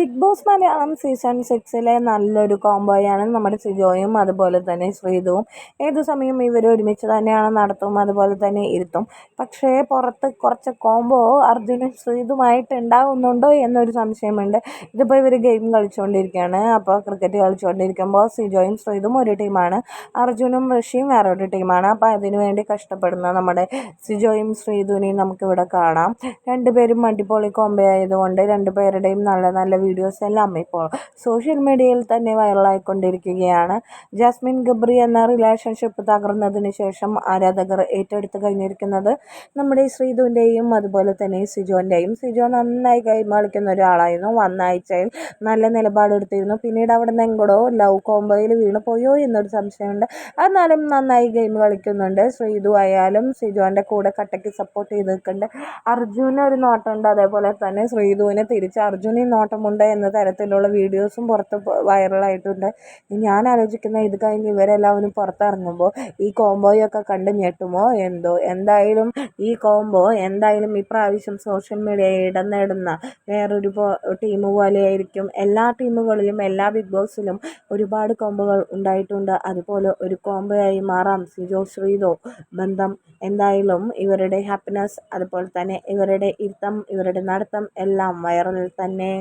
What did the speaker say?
Big boss Malayalam season സിക്സിലെ നല്ലൊരു കോംബോയാണ് നമ്മുടെ സിജോയും അതുപോലെ തന്നെ ശ്രീതുവും ഏത് സമയം ഇവർ ഒരുമിച്ച് തന്നെയാണ് നടത്തും അതുപോലെ തന്നെ ഇരുത്തും. പക്ഷേ പുറത്ത് കുറച്ച് കോംബോ അർജുനും ശ്രീതുമായിട്ട് ഉണ്ടാകുന്നുണ്ടോ എന്നൊരു സംശയമുണ്ട്. ഇതിപ്പോൾ ഇവർ ഗെയിം കളിച്ചുകൊണ്ടിരിക്കുകയാണ് അപ്പോൾ ക്രിക്കറ്റ് കളിച്ചുകൊണ്ടിരിക്കുമ്പോൾ സിജോയും ശ്രീതും ഒരു ടീമാണ്. അർജുനും ഋഷിയും വേറൊരു ടീമാണ്. അപ്പോൾ അതിനുവേണ്ടി കഷ്ടപ്പെടുന്ന നമ്മുടെ സിജോയും ശ്രീതുവിനെയും നമുക്കിവിടെ കാണാം. രണ്ടുപേരും അടിപൊളി കോംബോ ആയതുകൊണ്ട് രണ്ടുപേരുടെയും നല്ല നല്ല വീഡിയോസ് എല്ലാം ഇപ്പോൾ സോഷ്യൽ മീഡിയയിൽ തന്നെ വൈറലായിക്കൊണ്ടിരിക്കുകയാണ്. ജാസ്മിൻ ഗബ്രി എന്ന റിലേഷൻഷിപ്പ് തകർന്നതിന് ശേഷം ആരാധകർ ഏറ്റെടുത്ത് കഴിഞ്ഞിരിക്കുന്നത് നമ്മുടെ ശ്രീധുവിന്റെയും അതുപോലെ തന്നെ സിജോന്റെയും സിജോ നന്നായി കൈമാളിക്കുന്ന ഒരാളായിരുന്നു. വന്നാഴ്ചയിൽ നല്ല നിലപാടെടുത്തിരുന്നു പിന്നീട് അവിടെ നിന്ന് എങ്കോടോ ലവ് കോംബോയിൽ വീണ് പോയോ എന്നൊരു സംശയമുണ്ട്. എന്നാലും നന്നായി ഗെയിം കളിക്കുന്നുണ്ട്. ശ്രീധു ആയാലും സിജോന്റെ കൂടെ കട്ടയ്ക്ക് സപ്പോർട്ട് ചെയ്ത് നിൽക്കുന്നുണ്ട്. അർജുന ഒരു നോട്ടമുണ്ട്. അതേപോലെ തന്നെ ശ്രീധുവിനെ തിരിച്ച് അർജുന നോട്ടം ഉണ്ട് എന്ന തരത്തിലുള്ള വീഡിയോസും പുറത്ത് വൈറലായിട്ടുണ്ട്. ഞാൻ ആലോചിക്കുന്ന ഇത് കഴിഞ്ഞ് ഇവരെല്ലാവരും പുറത്തിറങ്ങുമ്പോൾ ഈ കോംബോയൊക്കെ കണ്ട് ഞെട്ടുമോ? എന്തോ? എന്തായാലും ഈ കോംബോ എന്തായാലും ഇപ്രാവശ്യം സോഷ്യൽ മീഡിയയിൽ ഇടം നേടുന്ന വേറൊരു ടീം പോലെയായിരിക്കും. എല്ലാ ടീമുകളിലും എല്ലാ ബിഗ് ബോസിലും ഒരുപാട് കോംബോകൾ ഉണ്ടായിട്ടുണ്ട്. അതുപോലെ ഒരു കോംബോയായി മാറാം. സിജോ ശ്രീതോ ബന്ധം എന്തായാലും ഇവരുടെ ഹാപ്പിനെസ് അതുപോലെ തന്നെ ഇവരുടെ ഇരുത്തം ഇവരുടെ നടത്തം എല്ലാം വൈറൽ തന്നെ.